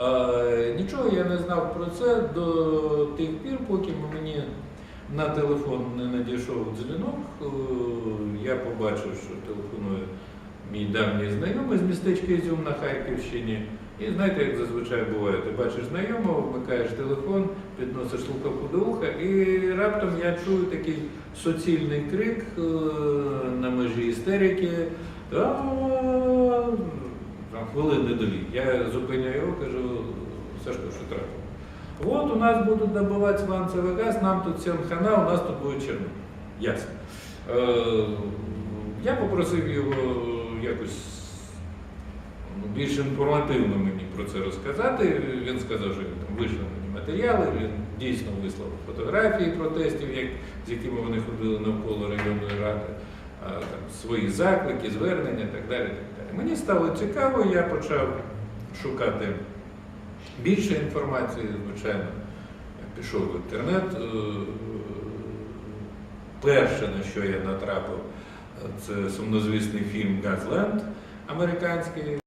Е, Нічого я не знав про це до тих пір, поки мені на телефон не надійшов дзвінок. Е, Я побачив, що телефонує мій давній знайомий з містечка Ізюм на Харківщині. І знаєте, як зазвичай буває, ти бачиш знайомого, вмикаєш телефон, підносиш слухавку до уха, і раптом я чую такий суцільний крик е, на межі істерики. Хвилини долі. Я зупиняю його, кажу, Сашко, що трапило? От у нас будуть добувати сванцевий газ, нам тут всім хана, у нас тут буде черно. Ясно. Е, я попросив його якось ну, більш інформативно мені про це розказати. Він сказав, що він вийшов матеріали, він дійсно вислав фотографії протестів, як, з якими вони ходили навколо районної ради, свої заклики, звернення і так далі. Так далі. Мені стало цікаво, я почав шукати більше інформації, звичайно. Пішов в інтернет. Е, Перше, на що я натрапив, це сумнозвісний фільм Газленд американський.